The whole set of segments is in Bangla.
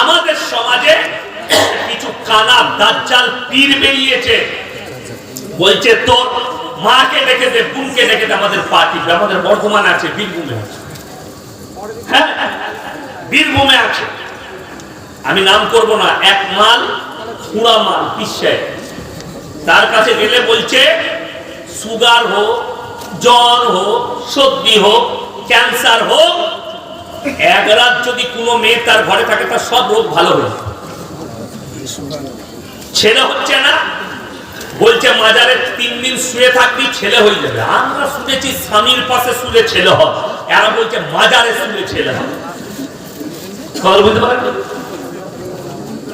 আমাদের সমাজে কিছু কানা দাজ্জাল পীর বেরিয়েছে। বলছে, তোর মাকে ডেকে দে, বোনকে ডেকে দে, আমাদের পার্টি আমাদের বর্ধমান আছে, বীরভূমে আছে। হ্যাঁ বীরভূমে আছে। আমি নাম করব না, এক মাল পুরা মাল পিসায় তার কাছে গেলে বলছে, সুগার হোক, জ্বর হোক, সর্দি হোক, ক্যান্সার হোক এক রাত যদি কোনো মেয়ে তার ঘরে থাকে, তার সব রোগ ভালো হয়ে ছেলে হচ্ছে না, বলছে, মাজারে তিন দিন শুয়ে থাকবি, ছেলে হয়ে যাবে। আমরা শুনেছি, স্বামীর পাশে শুলে ছেলে হয়। এরা বলছে, মাজারে শুলে ছেলে কথা বুঝতে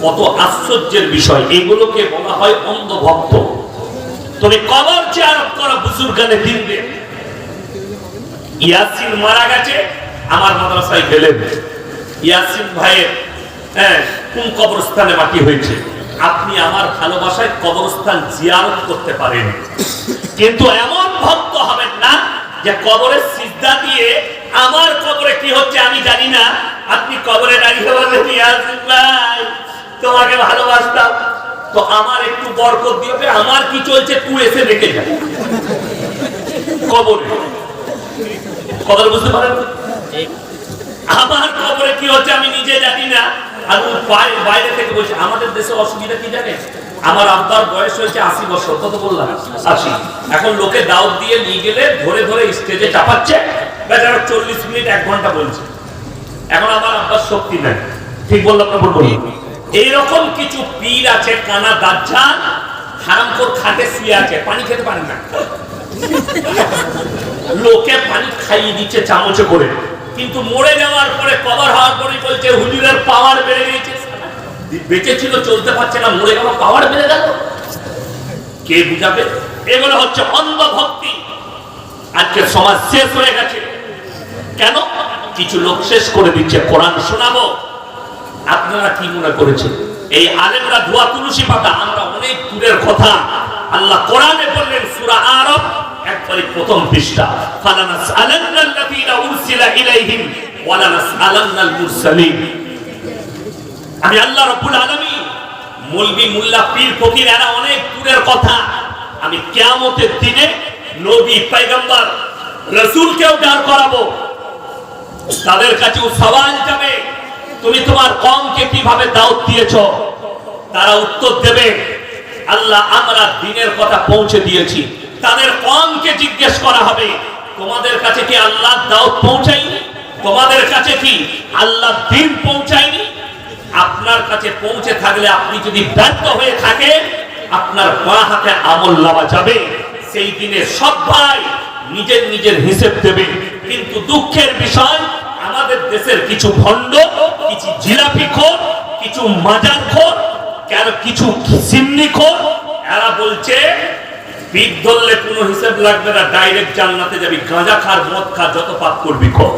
কত আশ্চর্যের বিষয়। এগুলোকে বলা হয় অন্ধভক্ত। তুমি কবর চেয়ারত করো বুজুর্গানে দিন ইয়াসিন মারা গেছে আমার মাদ্রাসায় গেলেন। ইয়াসিন ভাইয়ের হ্যাঁ কোন কবরস্থানে মাটি হয়েছে? আপনি আমার ভালোবাসায় কবরস্থান জিয়ারত করতে পারেন। কিন্তু এমন ভক্ত হবেন না যে কবরের সিদ্ধা দিয়ে আমার কবরে কি হচ্ছে আমি জানি না। আপনি কবরে দাঁড়িয়ে বললেন, ইয়াসিন ভাই, তোমাকে ভালোবাসতাম। তো আমার একটু বরকত দিবে আমার কি চলছে তুই এসে দেখে যা। কবরে। কবর বুঝতে পারেন? আমার খবরে কি হচ্ছে আমি নিজে জানি না। বাইরে থেকে বলছে আমাদের দেশে অসুবিধা কি আমার আব্বার বয়স হয়েছে আশি বছর, কত বললাম? আশি। এখন লোকে দিয়ে নিয়ে গেলে ধরে ধরে স্টেজে চাপাচ্ছে। বেচারা চল্লিশ মিনিট, এক ঘণ্টা বলছে। এখন আমার আব্বার শক্তি নাই। ঠিক বললাম না বলব এইরকম কিছু পীর আছে, কানা হারামখোর খাটে শুয়ে আছে, পানি খেতে পারে না। লোকে পানি খাইয়ে দিচ্ছে চামচে করে। কিন্তু মরে যাওয়ার পরে কভার হওয়ার পরে বলছে, হুজুরের পাওয়ার বেড়ে গেছে বেঁচে ছিল চলতে পারছে না, মরে গেল পাওয়ার বেড়ে গেল। কে বুঝাবে? এগুলো হচ্ছে অন্ধভক্তি। আজকে সমাজ শেষ হয়ে গেছে। কেন? কিছু লোক শেষ করে দিচ্ছে, কোরআন শোনাবো। আপনারা কি মনে করেছেন? এই আলেমরা ধোয়া তুলসী পাতা, আমরা অনেক দূরের কথা। আল্লাহ কোরআনে বললেন, সুরা আরব একবারে প্রথম পৃষ্ঠা ফালানাস আলান্নাল্লাযীনা উরসিলা ইলাইহিম ওয়ালানাস আলান্নাল মুরসালিন আমি আল্লাহ রাব্বুল আলামিন মৌলভী মোল্লা পীর ফকির, এরা অনেক দূরের কথা। আমি কিয়ামতের দিনে নবী, পয়গম্বর, রাসূলকেও দাঁড় করাবো। তাদের কাছেও সওয়াল যাবে, তুমি তোমার কমকে কীভাবে দাওয়াত দিয়েছ? তারা উত্তর দেবে, আল্লাহ আমরা দিনের কথা পৌঁছে দিয়েছি। তাদের কমকে জিজ্ঞেস করা হবে, তোমাদের কাছে কি আল্লাহ দাওয়াত পৌঁছায়নি? তোমাদের কাছে কি আল্লাহ দিন পৌঁছায়নি? আপনার কাছে পৌঁছে থাকলে আপনি যদি ব্যর্থ হয়ে থাকে আপনার বাঁ হাতে আমল লাভা যাবে। সেই দিনে সব ভাই নিজের নিজের হিসেব দেবে। কিন্তু দুঃখের বিষয়, আমাদের দেশের কিছু ভণ্ড, কিছু জিলাপি খোর, কিছু মাজার খোর, কেন কিছু সিন্নি খোর, এরা বলছে পিঠ ধরলে কোনো হিসেব লাগবে না, ডাইরেক্ট যাবি। গাঁজা খার, মদ খা যত পাপ করবি খোর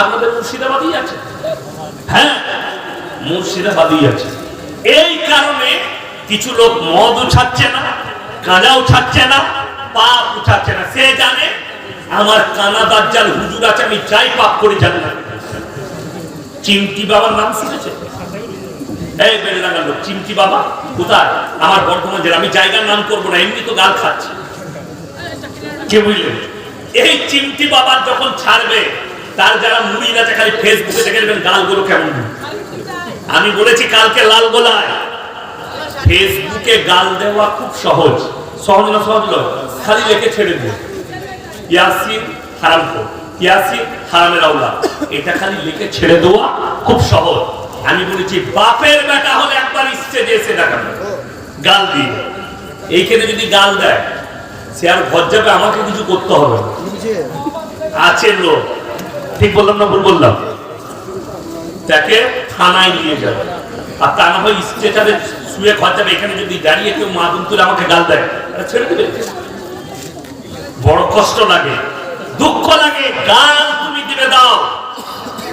আপনাদের মুর্শিদাবাদই আছে? হ্যাঁ মুর্শিদাবাদই আছে। এই কারণে কিছু লোক মদ উঠাচ্ছে না, গাঁজা উঠাচ্ছে না, পাপ উঠাচ্ছে না। সে জানে, আমার কানা দাজ্জাল হুজুর আছে, আমি যাই পাপ করি জানি না চিমটি বাবার নাম শুনেছে? চিমটি বাবা, কোথায়? আমার বর্ধমান জেলা আমি জায়গার নাম করব না, এমনি তো গাল খাচ্ছে। কে বুঝলেন এই চিমটি বাবার যখন ছাড়বে, তার যারা মুড়ি আছে খালি ফেসবুকে দেখে নেবেন গালগুলো কেমন। আমি বলেছি কালকে লাল গোলায়। ফেসবুকে গাল দেওয়া খুব সহজ। সহজ না সহজ নয়, খালি লেখে ছেড়ে দিও ইয়াসিন হারাম ইয়াসিন হারামের আওলা এটা খালি লিখে ছেড়ে দেওয়া খুব সহজ। আমি বলেছি, বাপের বেটা হলে একবার স্টেজে এসে দেখাবে। গাল দিয়ে। এইখানে যদি গাল দেয়, সে আর ঘর যাবে, আমাকে কিছু করতে হবে আছে লোক। ঠিক বললাম না ভুল বললাম? তাকে থানায় নিয়ে যাবে। আর তা না হয় স্টেশনে শুয়ে ঘর যাবে। এখানে যদি দাঁড়িয়ে কেউ মা তুলে আমাকে গাল দেয় ছেড়ে দেবে। বড় কষ্ট লাগে, দুঃখ লাগে। গাল তুমি দিবে দাও।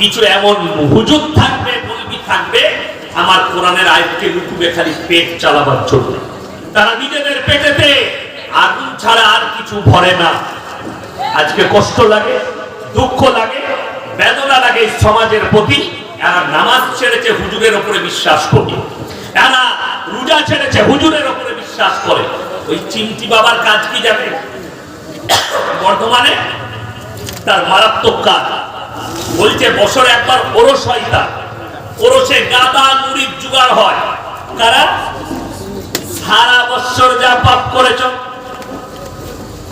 কিছু এমন হুজুর থাকবে বলবি থাকবে, আমার কোরআনের আয়াতকে লুকুবে খালি পেট চালাবার জন্য। তারা নিজেদের পেটেতে আগুন ছাড়া আর কিছু ভরে না। আজকে কষ্ট লাগে, দুঃখ লাগে, বেদনা লাগে সমাজের প্রতি। এরা নামাজ ছেড়েছে হুজুরের উপরে বিশ্বাস করি। এরা রোজা ছেড়েছে হুজুরের উপরে বিশ্বাস করে। ওই চিমটি বাবার কাজ কি যাবে বর্ধমানে তার মারাত্মক কাজ। বলছে, বছরে একবার ওরস হয় তার। ওরসে গাদা মুড়ির জোগাড় হয়। কারা? সারা বছর যা পাপ করেছ,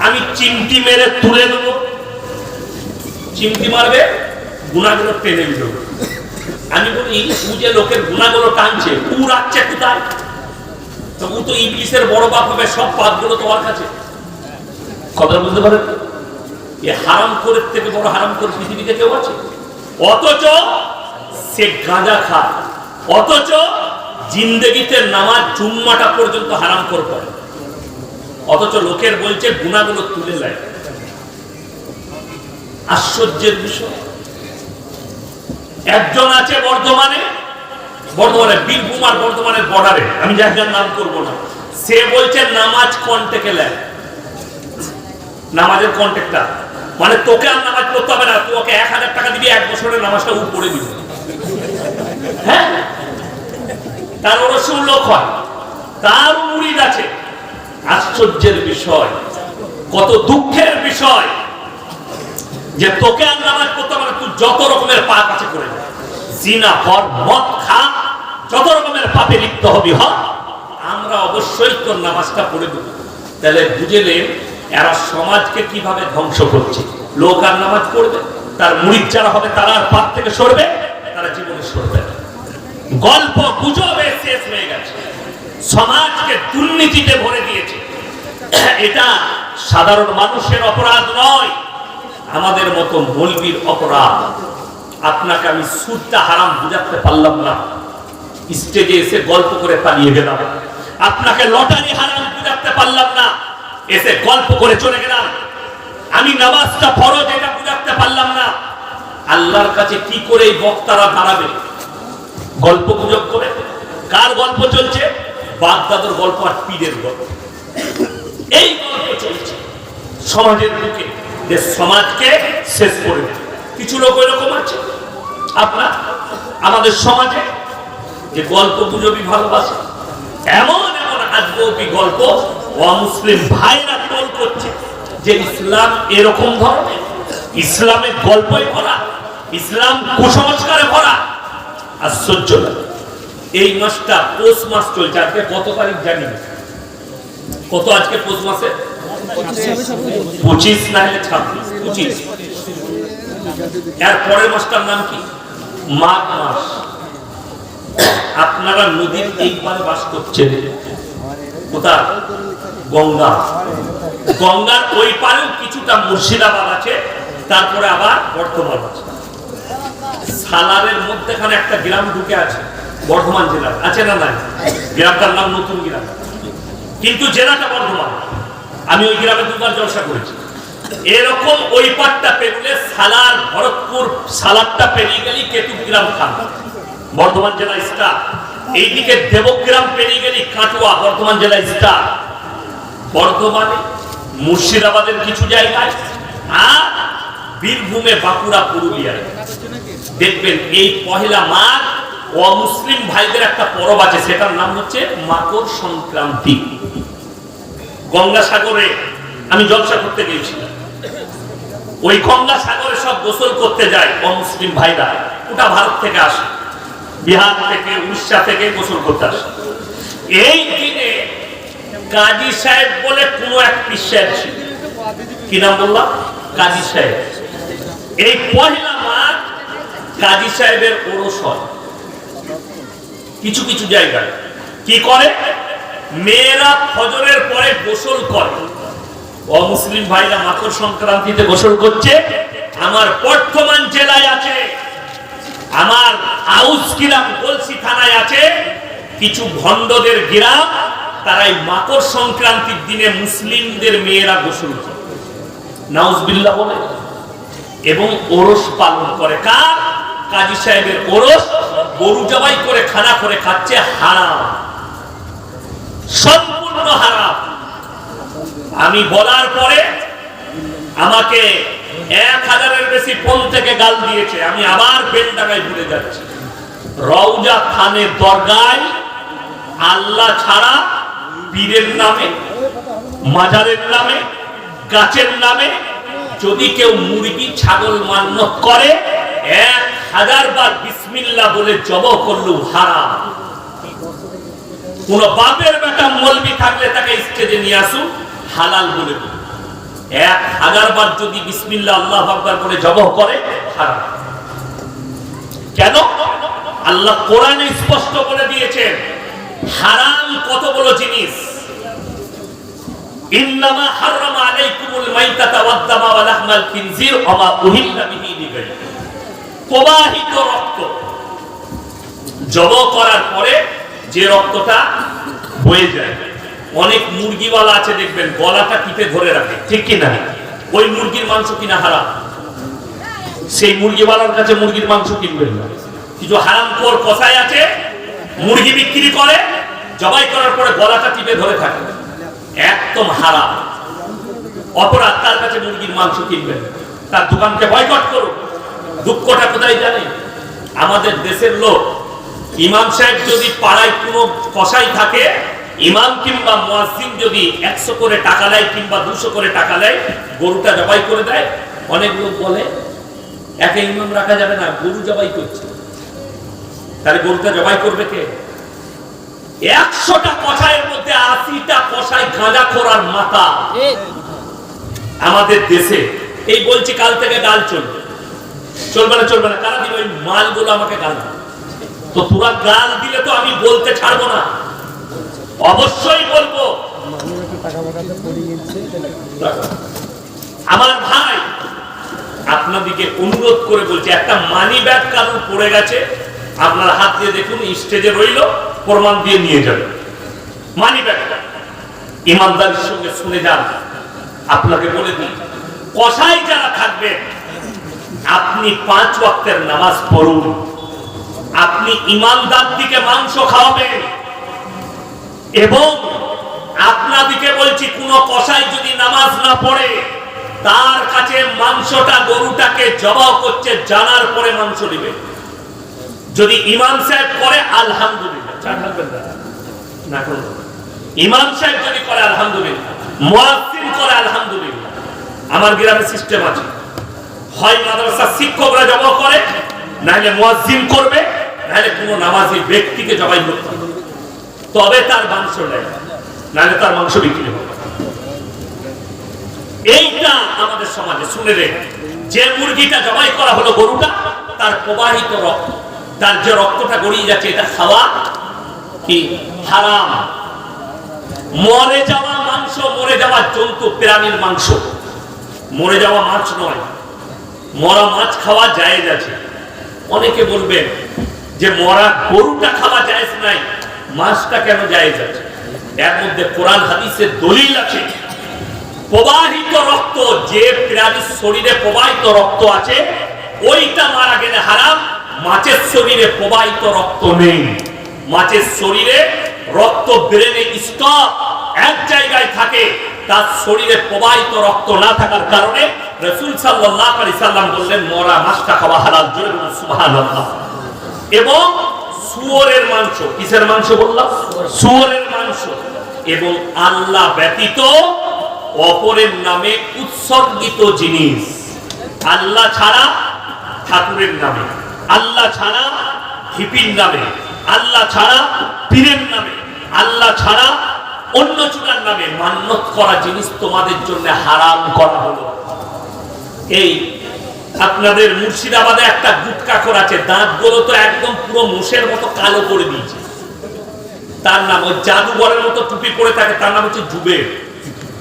আমি চিমটি মেরে তুলে দেব। চিমটি মারবে, গুণাগুলো টেনে দিল আমি বলি, ও যে লোকের গুণাগুলো টানছে, ও রাখছে কোথায়? তো ও তো ইংলিশের বড় বাপ হবে, সব পাপগুলো তোমার কাছে। কথা বুঝতে পারেন হারাম করে থেকে বড় হারাম করে পৃথিবীতে কেউ আছে? অথচ সে গাঁজা খায়। অথচ জিন্দগিতে নামাজ জুম্মাটা পর্যন্ত হারাম করে পড়ে। অথচ লোকের বলছে, গুণাগুলো তুলে নেয়। আশ্চর্যের বিষয়। একজন আছে বর্ধমানে বর্ধমানে বীরভূম আর বর্ধমানের বর্ডারে আমি জায়গার নাম করব না। সে বলছে, নামাজ কন্টেকে নেয়। নামাজের কন্টেক্টটা মানে তোকে আর নামাজ পড়তে হবে না তোকে এক হাজার টাকা দিবি, এক বছরের নামাজটা উ পড়ে দিবি হ্যাঁ? তার লোক হয়, তার আছে। আশ্চর্যের বিষয়, কত দুঃখের বিষয় যে তোকে আর নামাজ পড়তে হবে না, তুই যত রকমের পাপ আছে করে জিনা হর মদ, খা, যত রকমের পাপে লিপ্ত হবি, হ। আমরা অবশ্যই তোর নামাজটা পড়ে দেবো তাহলে বুঝলেন এরা সমাজকে কীভাবে ধ্বংস করছে? লোক আর নামাজ পড়বে, তার মুড়িদ যারা হবে, তারা আর পাপ থেকে সরবে, তারা জীবনে সরবে গল্প, গুজবে শেষ হয়ে গেছে। সমাজকে দুর্নীতিতে ভরে দিয়েছে। এটা সাধারণ মানুষের অপরাধ নয়, আমাদের মতো মৌলবীর অপরাধ। আপনাকে আমি সুদটা হারাম বুঝাতে পারলাম না। স্টেজে এসে গল্প করে পালিয়ে গেলাম। আপনাকে লটারি হারাম বুঝাতে পারলাম না। এসে গল্প করে চলে গেলাম। আমি নামাজটা ফরজ, এটা বুঝাতে পারলাম না। আল্লাহর কাছে কি করে এই বক্তারা দাঁড়াবে? গল্প গুজব করে? কার গল্প চলছে? বাগদাদর গল্প আর পীরের গল্প। এই গল্প চলছে সমাজের বুকে, যে সমাজকে শেষ করে কিছু লোক এরকম আছে? আপনার? আমাদের সমাজে যে গল্প গুজবই ভালোবাসে, এমন এমন আজগবি গল্প অমুসলিম ভাইরা টোল করছে যে ইসলাম এরকম ধরনের। ইসলামের গল্পই ভরা ইসলাম কুসংস্কারে ভরা। আশ্চর্য। এই মাসটা পৌষ মাস চলছে, আজকে কত তারিখ জানি কত আজকে পৌষ মাসে? পঁচিশ না হলে ছাব্বিশ? পঁচিশ। এর পরের মাসটার নাম কি? মাঘ মাস। আপনারা নদীর এই পারে বাস করছেন। কোথায়? গঙ্গা। গঙ্গার ওই পারেও কিছুটা মুর্শিদাবাদ আছে, তারপরে আবার বর্ধমান আছে। সালারের মধ্যেখানে একটা গ্রাম ঢুকে আছে, বর্ধমান জেলার। আছে না নাই? গ্রামটার নাম নতুন গ্রাম। কিন্তু জেলাটা বর্ধমান। আমি ওই গ্রামে দুবার জলসা করেছি। এরকম ওই পাটটা পেরুলে সালার, ভরতপুর সালারটা পেরিয়ে গেলি কেতুগ্রাম খান। বর্ধমান জেলা স্টার। এইদিকে দেবগ্রাম পেরিয়ে গেলি কাটুয়া, বর্ধমান জেলা স্টার। বর্ধমানে, মুর্শিদাবাদের কিছু জায়গায়, আর বীরভূমে বাঁকুড়া, পুরুলিয়ায়। দেখবেন এই পহেলা মাঘ অমুসলিম ভাইদের একটা পরব আছে, সেটার নাম হচ্ছে মাকর সংক্রান্তি। গঙ্গাসাগরে আমি জলসা করতে গিয়েছিলাম। ওই গঙ্গাসাগরে সব গোসল করতে যায় অমুসলিম ভাইরা ওটা ভারত থেকে আসে। বিহার থেকে, উড়িষ্যা থেকে গোসল করতে আসে। এই দিনে কাজী সাহেব বলে কোন এক ছিল। কি নাম বললাম? কাজী সাহেব। এই পহেলা মাঘ কাজী সাহেবের ওরস হয় কিছু কিছু জায়গায়। কি করে? মেয়েরা ফজরের পরে গোসল করে। অমুসলিম ভাইরা মাকর সংক্রান্তিতে গোসল করছে। আমার বর্তমান জেলায় আছে আমার আউস গ্রাম কলসি থানায় আছে। কিছু ভণ্ডদের গ্রাম তারাই মাকর সংক্রান্তির দিনে মুসলিমদের মেয়েরা গোসল করে। নাউজবিল্লাহ বলে। এবং ওরস পালন করে। কার? কাজী সাহেবের ওরস, গরু জবাই করে, খানা করে খাচ্ছে, হারাম। সম্পূর্ণ হারাম। আমি বলার পরে আমাকে এক হাজারের বেশি ফোন থেকে গাল দিয়েছে, আমি আবার বেলডাঙ্গায় ঘুরে যাচ্ছি। রওজা খানের দরগায় আল্লাহ ছাড়া পীরের নামে, মাজারের নামে, গাছের নামে যদি কেউ মুরগি, ছাগল মান্যত করে, এক হাজার বার বিসমিল্লাহ বলে জব করলেও হারা কোন বাপের বেটা মলবি থাকলে তাকে স্টেজে নিয়ে আসুন, হালাল বলে এক হাজার বার যদি বিসমিল্লাহ আল্লাহ আকবার করে জবহ করে কেন? আল্লাহ কোরআনে স্পষ্ট করে দিয়েছেন, হারাম কত জিনিস? ইন্নামা হারামা আলাইকুমুল মাইতাতা ওয়াদ দামা ওয়া লাহমাল খিনজির ওয়া উহিল্লা বিহি লিগাইরি। প্রবাহিত রক্ত। জব করার পরে যে রক্তটা বয়ে যায়। অনেক মুরগিওয়ালা আছে, দেখবেন, গলাটা টিপে ধরে রাখে। ঠিক কি না ওই মুরগির মাংস কিনা হারাম? সেই মুরগিওয়ালার কাছে মুরগির মাংস কিনবেন না। কিছু হারাম কর কষাই আছে, মুরগি বিক্রি করে, জবাই করার পরে গলাটা টিপে ধরে থাকে। একদম হারাম। অপরাধ, তার কাছে মুরগির মাংস কিনবেন তার দোকানকে বয়কট করুন। দুঃখটা কোথায় জানে আমাদের দেশের লোক, ইমাম সাহেব যদি পাড়ায় কোনো কষাই থাকে ইমাম কিংবা মুয়াজ্জিন যদি একশো করে টাকা দেয় কিংবা দুশো করে টাকা দেয় গরুটা জবাই করে দেয়। অনেক লোক বলে, একে ইমাম রাখা যাবে না, গরু জবাই করছে। তাহলে গরুটা জবাই করবে কে? একশোটা কষাইয়ের মধ্যে আশিটা কষাই গাঁজা খোরার মাথা। আমাদের দেশে এই বলছি কাল থেকে গাল চলবে। চলবে না চলবে না, কারা দিবে? মালগুলো আমাকে গাল। তো তোরা গাল দিলে তো আমি বলতে ছাড়বো না। অবশ্যই বলব। আমার ভাই আপনাদিকে অনুরোধ করে বলছি, একটা মানি ব্যাগ কারণ পড়ে গেছে, আপনার হাত দিয়ে দেখুন, স্টেজে রইল, প্রমাণ দিয়ে নিয়ে যাবেন মানি ব্যাগটা ইমানদারির সঙ্গে শুনে যান। আপনাকে বলে দিই কষাই যারা থাকবেন আপনি পাঁচ ওয়াক্তের নামাজ পড়ুন। আপনি ইমানদার দিকে মাংস খাওয়াবেন। এবং আপনাদিকে বলছি, কোন কসাই যদি নামাজ না পড়ে, তার কাছে মাংসটা, গরুটাকে জবাব করছে, জানার পরে মাংস দিবে যদি ইমাম সাহেব করে, আলহামদুলিল্লাহ। ইমাম সাহেব যদি করে, আলহামদুলিল্লাহ। করে, আলহামদুলিল্লাহ। আমার গ্রামে সিস্টেম আছে। হয় মাদ্রাসার শিক্ষকরা জমা করে, নাহলে মুয়াজ্জিন করবে, নাহলে কোনো নামাজি ব্যক্তিকে জবাই করতে হবে। তবে তার মাংস নেয় নাহলে তার মাংস বিক্রি হবে। এইটা আমাদের সমাজে, শুনে রে। যে মুরগিটা জবাই করা হলো গরুটা, তার প্রবাহিত রক্ত, তার যে রক্তটা গড়িয়ে যাচ্ছে, এটা খাওয়া কি? হারাম। মরে যাওয়া মাংস, মরে যাওয়া জন্তু, প্রাণীর মাংস। মরে যাওয়া মাছ নয়। মরা মাছ খাওয়া জায়েজ আছে। অনেকে বলবেন যে মরা গরুটা খাওয়া জায়েজ নাই। মাছটা কেন জায়েজ আছে? এর মধ্যে কোরআন হাদিসের দলিল আছে। প্রবাহিত রক্ত, যে প্রাণীর শরীরে প্রবাহিত রক্ত আছে, ওইটা মারা গেলে হারাম। মাছের শরীরে প্রবাহিত রক্ত নেই। মাছের শরীরে রক্ত ব্রেনে স্টক এক জায়গায় থাকে, তার শরীরে প্রবাহিত রক্ত না থাকার কারণে রসুল সাল্লাহ আলি সাল্লাম বললেন, মরা মাছটা খাওয়া হালাল। জোরে সুবহানাল্লাহ। এবং শুয়োরের মাংস। কিসের মাংস বললাম? শুয়োরের মাংস। এবং আল্লাহ ব্যতীত অপরের নামে উৎসর্গিত জিনিস। আল্লাহ ছাড়া ঠাকুরের নামে। আল্লাহ ছাড়া হিপির নামে। আল্লাহ ছাড়া পীরের নামে। আল্লাহ ছাড়া অন্য চূড়ার নামে মান্যত করা জিনিস তোমাদের জন্য হারাম করা হলো। এই আপনাদের মুর্শিদাবাদে একটা গুটকাখর আছে, দাঁতগুলো তো একদম পুরো মুষের মতো কালো করে দিয়েছে। তার নাম ওই জাদুঘরের মতো টুপি পরে থাকে, তার নাম হচ্ছে জুবের।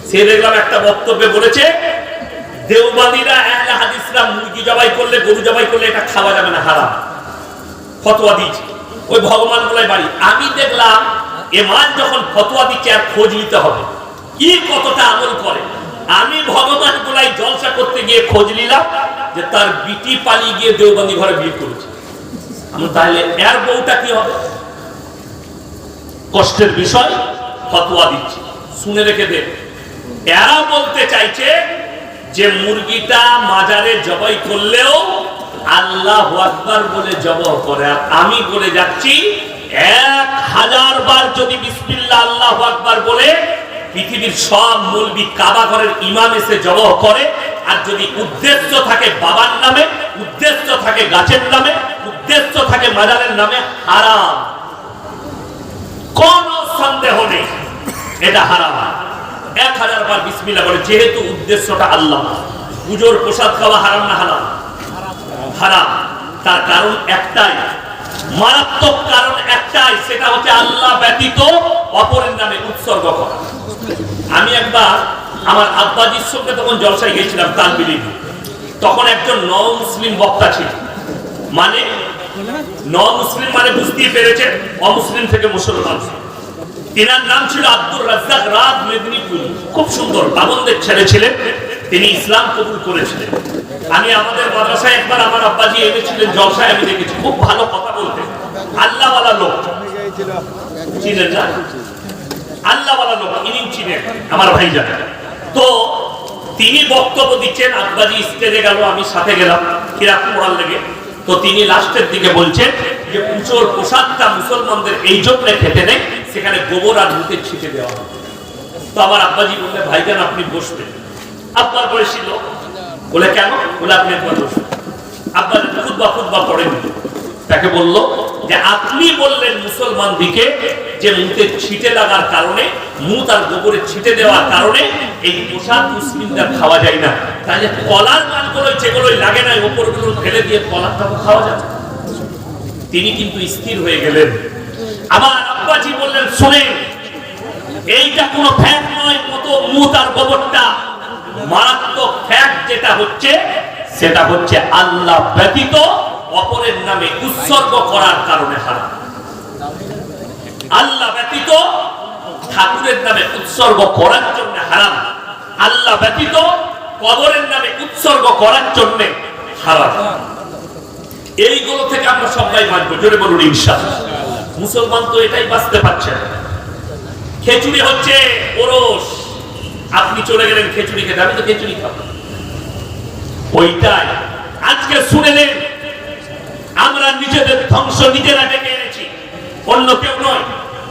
সে দেখলাম একটা বক্তব্যে বলেছে, দেওবাদীরা হাদিসরা মুরগি জবাই করলে, গরু জবাই করলে এটা খাওয়া যাবে না, হারাম। ফতোয়া দিয়েছে। ওই ভগবান বলে বাড়ি। আমি দেখলাম এমান যখন ফতোয়া দিচ্ছে আর খোঁজ নিতে হবে কি কতটা আমল করে? আমি ভগবান গোলাই জলসা করতে গিয়ে খোঁজ নিলাম যে তার বিটি পালিয়ে গিয়ে দেওবন্দি ঘরে বিয়ে করেছে। তাহলে এর বউটা কি হবে? কষ্টের বিষয়, ফতোয়া দিচ্ছে। শুনে রেখে দে। এরা বলতে চাইছে যে মুরগিটা মাজারে জবাই করলেও আল্লাহ আকবার বলে জবাই করে। আর আমি বলে যাচ্ছি, এক হাজার বার যদি বিসমিল্লাহ আল্লাহ আকবার বলে পৃথিবীর সব মুলবি কাবা ঘরের ইমাম এসে জবাই করে, আর যদি উদ্দেশ্য থাকে বাবার নামে, উদ্দেশ্য থাকে গাছের নামে, উদ্দেশ্য থাকে মাজারের নামে, হারাম। কোন সন্দেহ নেই, এটা হারাম। এক হাজার বার বিসমিল্লাহ বলে, যেহেতু উদ্দেশ্যটা আল্লাহ, পুজোর প্রসাদ খাওয়া হারাম না হারাম হারাম। তার কারণ একটাই, মারাত্মক কারণ একটাই, সেটা হচ্ছে আল্লাহ ব্যতীত অপরের নামে উৎসর্গ করা। আমি একবার আমার আব্বাজির সঙ্গে তখন জলসায় গিয়েছিলাম তালবিলি তখন একজন ন মুসলিম বক্তা ছিল। মানে ন মুসলিম মানে বুঝতেই পেরেছেন, অমুসলিম থেকে মুসলমান। তিনার নাম ছিল আব্দুর রাজ্জাক রাত মেদিনীপুর। খুব সুন্দর বাবনদের ছেলে ছিলেন। তিনি ইসলাম কবুল করেছিলেন। আমি আমাদের মাদ্রাসায় একবার আমার আব্বাজি এনেছিলেন, জলসায় আমি দেখেছি। খুব ভালো কথা বলতে আল্লাহওয়ালা লোক। চিনেন না? লোক ইনি চিনেন আমার ভাই জানে তো তিনি বক্তব্য দিচ্ছেন আব্বাজি স্টেজে গেল, আমি সাথে গেলাম কিরাত পড়ার লেগে। তো তিনি লাস্টের দিকে বলছেন যে পুজোর প্রসাদটা মুসলমানদের এই জন্য খেতে নেই সেখানে গোবর আর মুখে ছিটে দেওয়া হবে তো আমার আব্বাজি বললে, ভাইজান, আপনি বসবেন। আব্বার লোক বলে, কেন? বলে, আপনি একবার বসুন। আব্বার খুদ্া খুদ্া পড়েন। তাকে বলল যে, আপনি বললেন মুসলমান দিকে যে মুখে ছিটে লাগার কারণে, মুখ আর গোবরে ছিটে দেওয়ার কারণে এই প্রসাদ মুসলিমরা খাওয়া যায় না। তাহলে কলার মানগুলো যেগুলো লাগে না ওপরগুলো ফেলে দিয়ে কলারটাও খাওয়া যাবে? তিনি কিন্তু স্থির হয়ে গেলেন। আমার আব্বাজি বললেন, শোনেন, এইটা কোনো ফ্যাট নয়, কত মুত আর গোবরটা। মারাত্মক ফ্যাট যেটা হচ্ছে, সেটা হচ্ছে আল্লাহ ব্যতীত অপরের নামে উৎসর্গ করার কারণে হারাম। আল্লাহ ব্যতীত ঠাকুরের নামে উৎসর্গ করার জন্য হারাম। আল্লাহ ব্যতীত কবরের নামে উৎসর্গ করার জন্য হারাম। এইগুলো থেকে আমরা সবাই বাঁচবো। জোরে বলুন, ইনশাআল্লাহ। মুসলমান তো এটাই বাঁচতে পারছে না। খেচুড়ি হচ্ছে ওরস। আপনি চলে গেলেন খেচুড়ি খেতে আমি তো খেচুড়ি খাব। ওইটাই। আজকে শুনে নেন আমরা নিজেদের ধ্বংস নিজেরা ডেকে এনেছি। অন্য কেউ নয়,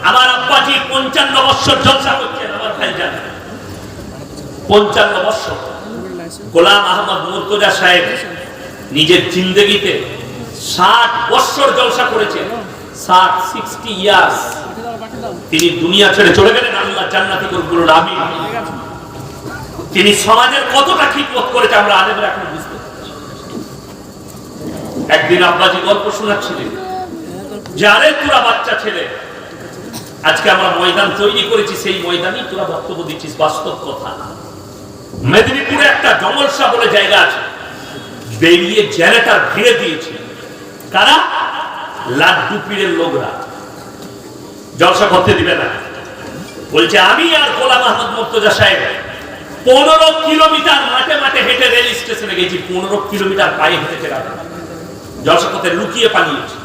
আমার আব্বাজি পঞ্চান্ন বৎসর জলসা করছেন আমার ভাই জানে পঞ্চান্ন বৎসর। গোলাম আহমদ মুর্তজা সাহেব নিজের জিন্দগিতে ষাট বৎসর জলসা করেছেন। ষাট, সিক্সটি ইয়ার্স। তিনি দুনিয়া ছেড়ে চলে গেলেন, আল্লাহ জান্নাতি করুন আমি তিনি সমাজের কতটা খিদমত করেছে, আমরা আলেমরা এখন। একদিন আব্বাজি গল্প শোনাচ্ছিলেন যারে তোরা বাচ্চা ছেলে, আজকে আমরা ময়দান তৈরি করেছি, সেই ময়দানেই তোরা বক্তব্য দিচ্ছিস, বাস্তব কথা। মেদিনীপুরে একটা জমলসা বলে জায়গা আছে, বেরিয়ে জেনারেটার ঘিরে দিয়েছে। কারা? লাড্ডু পীরের লোকরা। জলসা করতে দিবে না। বলছে, আমি আর গোলাম আহমদ মুর্তজা সাহেব পনেরো কিলোমিটার মাঠে মাঠে হেঁটে রেল স্টেশনে গেছি, পনেরো কিলোমিটার পায়ে হেঁটে রাখা জলসা করতে লুকিয়ে পালিয়েছি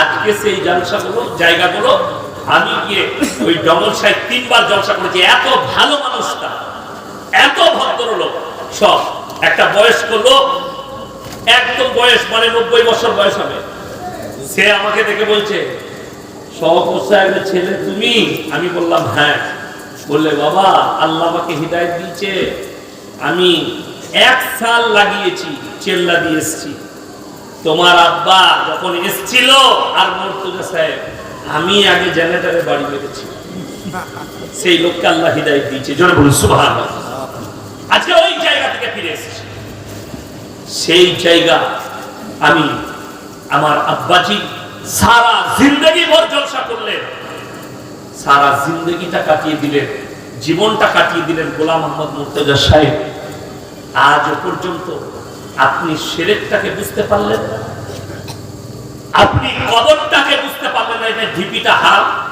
আজকে সেই জলসাগুলো, জায়গাগুলো, আমি গিয়ে ওই জঙ্গল সাহেব তিনবার জলসা করেছি। এত ভালো মানুষটা এত ভদ্র লোক সব, একটা বয়স্ক লোক, একদম বয়স মানে নব্বই বছর বয়স হবে। সে আমাকে দেখে বলছে সাহেবের ছেলে তুমি? আমি বললাম হ্যাঁ। বললে, বাবা, আল্লাহ আমাকে হৃদায়ত দিয়েছে। আমি এক সাল লাগিয়েছি, চেল্লা দিয়ে এসছি। তোমার আব্বা যখন এসছিল আর মর্তুজা সাহেব, আমি আগে জেনারেটারে বাড়ি মেরেছি সেই লোককে আল্লাহ হৃদায়ত দিয়েছে। জোরে বলুন সুবহান আজকে ওই জায়গা থেকে ফিরে এসেছি। সেই জায়গা আমি আমার আব্বাজি সারা জিন্দগি ভর জলসা করলেন। সারা জিন্দগিটা কাটিয়ে দিলেন, জীবনটা কাটিয়ে দিলেন গোলাম আহমদ মুর্তজা সাহেব। আজও পর্যন্ত আপনি সেরেকটাকে বুঝতে পারলেন আপনি কবরটাকে বুঝতে পারলেন না এটা ঢিপিটা হারাম।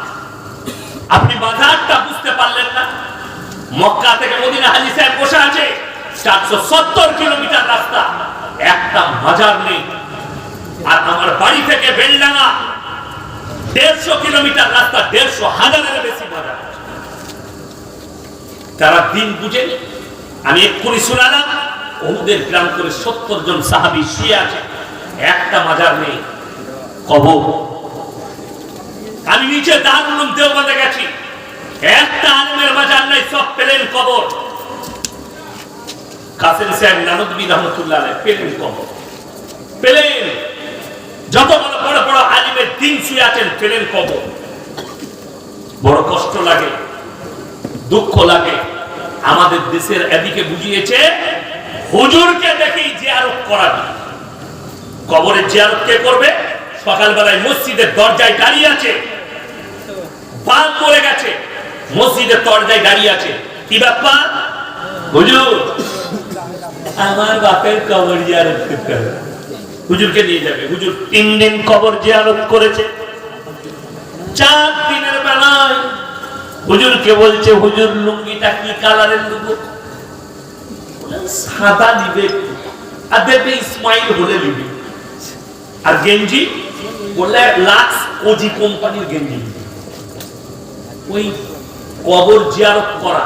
আপনি বাজারটা বুঝতে পারলেন না। মক্কা থেকে মদিনা হাজি সাহেব বসে আছে চারশো সত্তর কিলোমিটার রাস্তা। একটা বাজার নেই। আর আমার বাড়ি থেকে বেলডাঙ্গা দেড়শো কিলোমিটার রাস্তা, দেড়শো হাজারের বেশি বাজার তারা দিন বুঝেনি। আমি এক্ষুনি শোনালাম। ওদের গ্রাম করে সত্তর জন সাহাবি শুয়ে আছে। একটা মাজার নেই, কবর। আমি নিচে দারুল দেওবাদে গেছি। একটা আলমের মাজার নাই, সব পেলেন কবর। কাসেম রহমতুল্লাহ পেলেন কবর। পেলেন। যত বড় বড় বড় আলিমের দিন শুয়ে আছেন, পেলেন কবর। বড় কষ্ট লাগে, দুঃখ লাগে। আমাদের দেশের এদিকে বুঝিয়েছে হুজুরকে দেখেই জিয়ারত করাবি কবরের কে করবে? সকালবেলায় মসজিদের দরজায় দাঁড়িয়ে আছে। মরে গেছে। মসজিদের দরজায় দাঁড়িয়ে আছে। কি ব্যাপার? হুজুর, আমার বাপের কবর জিয়ারত করতে হবে। হুজুরকে নিয়ে যাবে। হুজুর তিন দিন কবর জিয়ারত করেছে। চার দিনের বেলায় হুজুরকে বলছে, হুজুর লুঙ্গিটা কি কালারের লুঙ্গি? সাদা নিবে আর দেখবে ইসমাইল হলে নিবে আর গেঞ্জি? বললে লাক্স ওজি কোম্পানির গেঞ্জি। ওই কবর জিয়ারত করা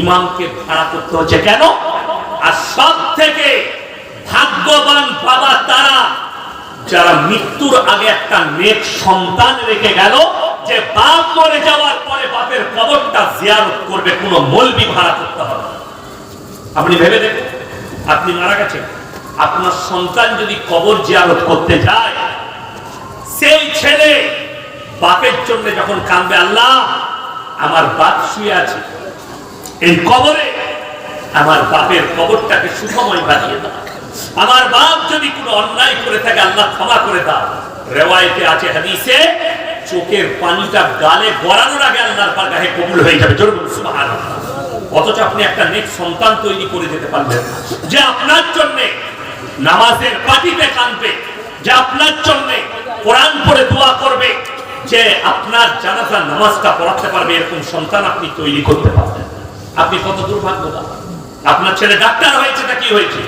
ইমামকে ভাড়া করতে হচ্ছে কেন? আর সব থেকে ভাগ্যবান বাবা তারা, যারা মৃত্যুর আগে একটা নেক সন্তান রেখে গেল, যে বাপ মরে যাওয়ার পরে বাপের কবরটা জিয়ারত করবে, কোনো মলবি ভাড়া করতে হবে। আপনি ভেবে দেখুন, আপনি মারা গেছেন। আপনার সন্তান যদি কবর জিয়ারত করতে যায়, সেই ছেলে বাপের জন্য যখন কাঁদবে, আল্লাহ, আমার বাপ শুয়ে আছে। এই কবরে আমার বাপের কবরটাকে সুখময় বানিয়ে দাও। আমার বাপ যদি কোনো অন্যায় করে থাকে, আল্লাহ ক্ষমা করে দাও। রেওয়ায়তে আছে হাদিসে, চোখের পানিটা গালে গড়ানোর আগে আল্লাহর পারগাহে কবুল হয়ে যাবে। জোর বলুন, সুবহানাল্লাহ। অথচ আপনি একটা নেক সন্তান তৈরি করে যেতে পারবেন যে আপনার জন্য নামাজের পাটিতে কানবে যে আপনার জন্য কোরআন পড়ে দোয়া করবে, যে আপনার জানাজা, নামাজটা পড়াতে পারবে, এরকম সন্তান আপনি তৈরি করতে পারবেন আপনি কত দুর্ভাগ্যবান। আপনার ছেলে ডাক্তার হয়েছে তা কি হয়েছে?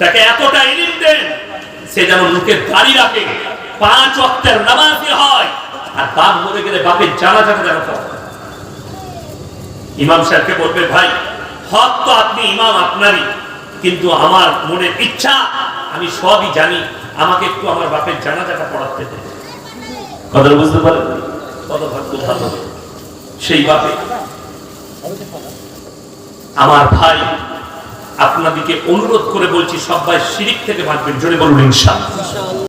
তাকে এতটা ইলিম দেন, সে যেন লোকের দাড়ি রাখে, পাঁচ অক্টের নামাজি হয়, আর বাপ মরে গেলে বাপের জানাজাটা যেন পড়ে। ইমাম সাহেবকে বলবে, ভাই, হক তো আপনি ইমাম আপনারই, কিন্তু আমার মনের ইচ্ছা, আমি সবই জানি, আমাকে একটু আমার বাপের জানাজাটা পড়াতে দেন কথা বুঝতে পারেন কত ভাগ্য ভালো। সেই বাপে, আমার ভাই, আপনাদিকে অনুরোধ করে বলছি, সবাই শিরিক থেকে বাঁচবেন, জোরে বলুন ইনশাআল্লাহ